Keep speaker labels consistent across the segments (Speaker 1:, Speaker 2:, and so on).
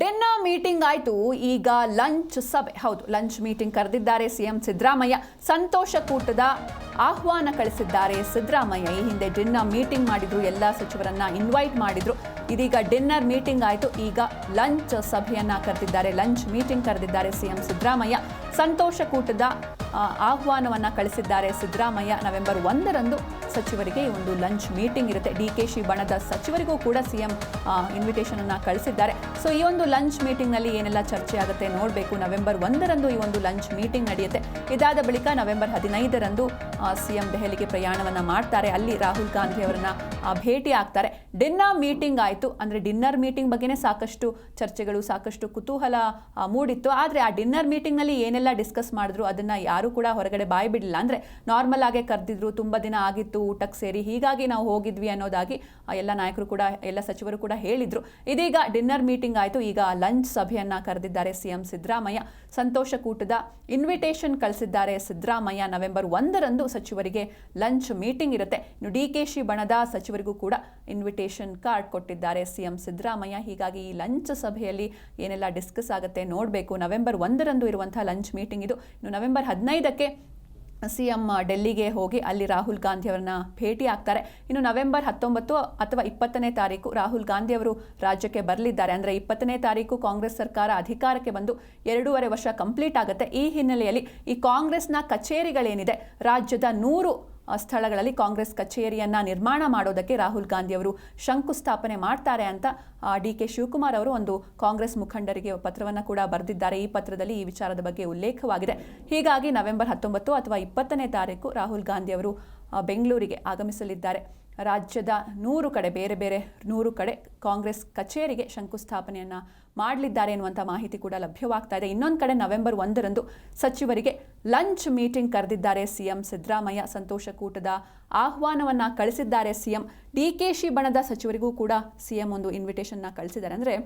Speaker 1: ಡೆನ್ನ meeting ಆಯಿತು. ಈಗ lunch ಸಭೆ. ಹೌದು, ಲಂಚ್ ಮೀಟಿಂಗ್ ಕರೆದಿದ್ದಾರೆ ಸಿಎಂ ಸಿದ್ದರಾಮಯ್ಯ. ಸಂತೋಷ ಕೂಟದ ಆಹ್ವಾನ ಕಳಿಸಿದ್ದಾರೆ ಸಿದ್ದರಾಮಯ್ಯ. ಈ ಹಿಂದೆ ಡಿನ್ನರ್ ಮೀಟಿಂಗ್ ಮಾಡಿದ್ರು, ಎಲ್ಲ ಸಚಿವರನ್ನ ಇನ್ವೈಟ್ ಮಾಡಿದ್ರು. ಇದೀಗ ಡಿನ್ನರ್ ಮೀಟಿಂಗ್ ಆಯಿತು. ಈಗ ಲಂಚ್ ಸಭೆಯನ್ನ ಕರೆದಿದ್ದಾರೆ. ಲಂಚ್ ಮೀಟಿಂಗ್ ಕರೆದಿದ್ದಾರೆ ಸಿಎಂ ಸಿದ್ದರಾಮಯ್ಯ. ಸಂತೋಷ ಕೂಟದ ಆಹ್ವಾನವನ್ನ ಕಳಿಸಿದ್ದಾರೆ. ಸಿದ್ದರಾಮಯ್ಯ ನವೆಂಬರ್ ಒಂದರಂದು ಸಚಿವರಿಗೆ ಈ ಒಂದು ಲಂಚ್ ಮೀಟಿಂಗ್ ಇರುತ್ತೆ. ಡಿ ಕೆ ಶಿ ಬಣದ ಸಚಿವರಿಗೂ ಕೂಡ ಸಿಎಂ ಇನ್ವಿಟೇಷನ್ ಅನ್ನ ಕಳಿಸಿದ್ದಾರೆ. ಸೊ ಈ ಒಂದು ಲಂಚ್ ಮೀಟಿಂಗ್ನಲ್ಲಿ ಏನೆಲ್ಲ ಚರ್ಚೆ ಆಗುತ್ತೆ ನೋಡಬೇಕು. ನವೆಂಬರ್ ಒಂದರಂದು ಈ ಒಂದು ಲಂಚ್ ಮೀಟಿಂಗ್ ನಡೆಯುತ್ತೆ. ಇದಾದ ಬಳಿಕ ನವೆಂಬರ್ ಹದಿನೈದರಂದು ಸಿಎಂ ದೆಹಲಿಗೆ ಪ್ರಯಾಣವನ್ನ ಮಾಡ್ತಾರೆ. ಅಲ್ಲಿ ರಾಹುಲ್ ಗಾಂಧಿ ಅವರನ್ನ ಭೇಟಿ ಆಗ್ತಾರೆ. ಡಿನ್ನರ್ ಮೀಟಿಂಗ್ ಆಯಿತು. ಅಂದರೆ ಡಿನ್ನರ್ ಮೀಟಿಂಗ್ ಬಗ್ಗೆನೇ ಸಾಕಷ್ಟು ಚರ್ಚೆಗಳು, ಸಾಕಷ್ಟು ಕುತೂಹಲ ಮೂಡಿತ್ತು. ಆದರೆ ಆ ಡಿನ್ನರ್ ಮೀಟಿಂಗ್ನಲ್ಲಿ ಏನೆಲ್ಲ ಡಿಸ್ಕಸ್ ಮಾಡಿದ್ರು, ಅದನ್ನು ಯಾರೂ ಕೂಡ ಹೊರಗಡೆ ಬಾಯಿ ಬಿಡಲಿಲ್ಲ. ಅಂದರೆ ನಾರ್ಮಲ್ ಆಗೇ ಕರೆದಿದ್ರು, ತುಂಬ ದಿನ ಆಗಿತ್ತು ಊಟಕ್ಕೆ ಸೇರಿ, ಹೀಗಾಗಿ ನಾವು ಹೋಗಿದ್ವಿ ಅನ್ನೋದಾಗಿ ಎಲ್ಲ ನಾಯಕರು ಕೂಡ, ಎಲ್ಲ ಸಚಿವರು ಕೂಡ ಹೇಳಿದರು. ಇದೀಗ ಡಿನ್ನರ್ ಮೀಟಿಂಗ್ ಆಯಿತು. ಈಗ ಲಂಚ್ ಸಭೆಯನ್ನು ಕರೆದಿದ್ದಾರೆ ಸಿಎಂ ಸಿದ್ದರಾಮಯ್ಯ. ಸಂತೋಷ ಕೂಟದ ಇನ್ವಿಟೇಷನ್ ಕಳಿಸಿದ್ದಾರೆ ಸಿದ್ದರಾಮಯ್ಯ. ನವೆಂಬರ್ ಒಂದರಂದು ಸಚಿವರಿಗೆ ಲಂಚ್ ಮೀಟಿಂಗ್ ಇರುತ್ತೆ. ಇನ್ನು ಡಿ ಕೆ ಶಿ ಬಣದ ಸಚಿವರಿಗೂ ಕೂಡ ಇನ್ವಿಟೇಷನ್ ಕಾರ್ಡ್ ಕೊಟ್ಟಿದ್ದಾರೆ ಸಿಎಂ ಸಿದ್ದರಾಮಯ್ಯ. ಹೀಗಾಗಿ ಈ ಲಂಚ್ ಸಭೆಯಲ್ಲಿ ಏನೆಲ್ಲ ಡಿಸ್ಕಸ್ ಆಗುತ್ತೆ ನೋಡಬೇಕು. ನವೆಂಬರ್ ಒಂದರಂದು ಇರುವಂತಹ ಲಂಚ್ ಮೀಟಿಂಗ್ ಇದು. ಇನ್ನು ನವೆಂಬರ್ ಹದಿನೈದಕ್ಕೆ ಸಿಎಂ ಡೆಲ್ಲಿಗೆ ಹೋಗಿ ಅಲ್ಲಿ ರಾಹುಲ್ ಗಾಂಧಿ ಅವರನ್ನ ಭೇಟಿ ಆಗ್ತಾರೆ. ಇನ್ನು ನವೆಂಬರ್ ಹತ್ತೊಂಬತ್ತು ಅಥವಾ ಇಪ್ಪತ್ತನೇ ತಾರೀಕು ರಾಹುಲ್ ಗಾಂಧಿ ಅವರು ರಾಜ್ಯಕ್ಕೆ ಬರಲಿದ್ದಾರೆ. ಅಂದರೆ ಇಪ್ಪತ್ತನೇ ತಾರೀಕು ಕಾಂಗ್ರೆಸ್ ಸರ್ಕಾರ ಅಧಿಕಾರಕ್ಕೆ ಬಂದು ಎರಡೂವರೆ ವರ್ಷ ಕಂಪ್ಲೀಟ್ ಆಗುತ್ತೆ. ಈ ಹಿನ್ನೆಲೆಯಲ್ಲಿ ಈ ಕಾಂಗ್ರೆಸ್ನ ಕಚೇರಿಗಳೇನಿದೆ, ರಾಜ್ಯದ ನೂರು ಸ್ಥಳಗಳಲ್ಲಿ ಕಾಂಗ್ರೆಸ್ ಕಚೇರಿಯನ್ನ ನಿರ್ಮಾಣ ಮಾಡೋದಕ್ಕೆ ರಾಹುಲ್ ಗಾಂಧಿ ಅವರು ಶಂಕುಸ್ಥಾಪನೆ ಮಾಡ್ತಾರೆ ಅಂತ ಡಿ ಕೆ ಶಿವಕುಮಾರ್ ಅವರು ಒಂದು ಕಾಂಗ್ರೆಸ್ ಮುಖಂಡರಿಗೆ ಪತ್ರವನ್ನು ಕೂಡ ಬರೆದಿದ್ದಾರೆ. ಈ ಪತ್ರದಲ್ಲಿ ಈ ವಿಚಾರದ ಬಗ್ಗೆ ಉಲ್ಲೇಖವಾಗಿದೆ. ಹೀಗಾಗಿ ನವೆಂಬರ್ ಹತ್ತೊಂಬತ್ತು ಅಥವಾ ಇಪ್ಪತ್ತನೇ ತಾರೀಕು ರಾಹುಲ್ ಗಾಂಧಿ ಅವರು ಬೆಂಗಳೂರಿಗೆ ಆಗಮಿಸಲಿದ್ದಾರೆ. ರಾಜ್ಯದ ನೂರು ಕಡೆ ಬೇರೆ ಬೇರೆ ನೂರು ಕಡೆ ಕಾಂಗ್ರೆಸ್ ಕಚೇರಿಗೆ ಶಂಕುಸ್ಥಾಪನೆಯನ್ನು ಮಾಡಲಿದ್ದಾರೆ ಎನ್ನುವಂಥ ಮಾಹಿತಿ ಕೂಡ ಲಭ್ಯವಾಗ್ತಾ ಇದೆ. ಇನ್ನೊಂದು ಕಡೆ ನವೆಂಬರ್ ಒಂದರಂದು ಸಚಿವರಿಗೆ ಲಂಚ್ ಮೀಟಿಂಗ್ ಕರೆದಿದ್ದಾರೆ ಸಿಎಂ ಸಿದ್ದರಾಮಯ್ಯ. ಸಂತೋಷ ಕೂಟದ ಆಹ್ವಾನವನ್ನು ಕಳಿಸಿದ್ದಾರೆ ಸಿಎಂ. ಡಿ ಕೆ ಶಿ ಬಣದ ಸಚಿವರಿಗೂ ಕೂಡ ಸಿಎಂ ಒಂದು ಇನ್ವಿಟೇಷನ್ನ ಕಳಿಸಿದ್ದಾರೆ. ಅಂದರೆ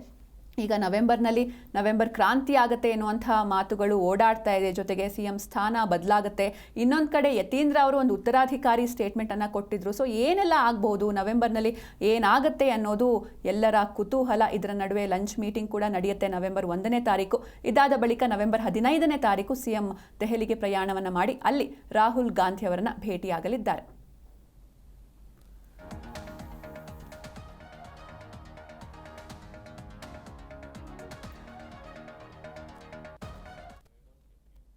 Speaker 1: ಈಗ ನವೆಂಬರ್ನಲ್ಲಿ ನವೆಂಬರ್ ಕ್ರಾಂತಿ ಆಗುತ್ತೆ ಎನ್ನುವಂತಹ ಮಾತುಗಳು ಓಡಾಡ್ತಾ ಇದೆ. ಜೊತೆಗೆ ಸಿ ಎಂ ಸ್ಥಾನ ಬದಲಾಗುತ್ತೆ. ಇನ್ನೊಂದು ಕಡೆ ಯತೀಂದ್ರ ಅವರು ಒಂದು ಉತ್ತರಾಧಿಕಾರಿ ಸ್ಟೇಟ್ಮೆಂಟನ್ನು ಕೊಟ್ಟಿದ್ರು. ಸೊ ಏನೆಲ್ಲ ಆಗ್ಬೋದು? ನವೆಂಬರ್ನಲ್ಲಿ ಏನಾಗುತ್ತೆ ಅನ್ನೋದು ಎಲ್ಲರ ಕುತೂಹಲ. ಇದರ ನಡುವೆ ಲಂಚ್ ಮೀಟಿಂಗ್ ಕೂಡ ನಡೆಯುತ್ತೆ ನವೆಂಬರ್ ಒಂದನೇ ತಾರೀಕು. ಇದಾದ ಬಳಿಕ ನವೆಂಬರ್ ಹದಿನೈದನೇ ತಾರೀಕು ಸಿ ಎಂ ದೆಹಲಿಗೆ ಪ್ರಯಾಣವನ್ನು ಮಾಡಿ ಅಲ್ಲಿ ರಾಹುಲ್ ಗಾಂಧಿ ಅವರನ್ನು ಭೇಟಿಯಾಗಲಿದ್ದಾರೆ.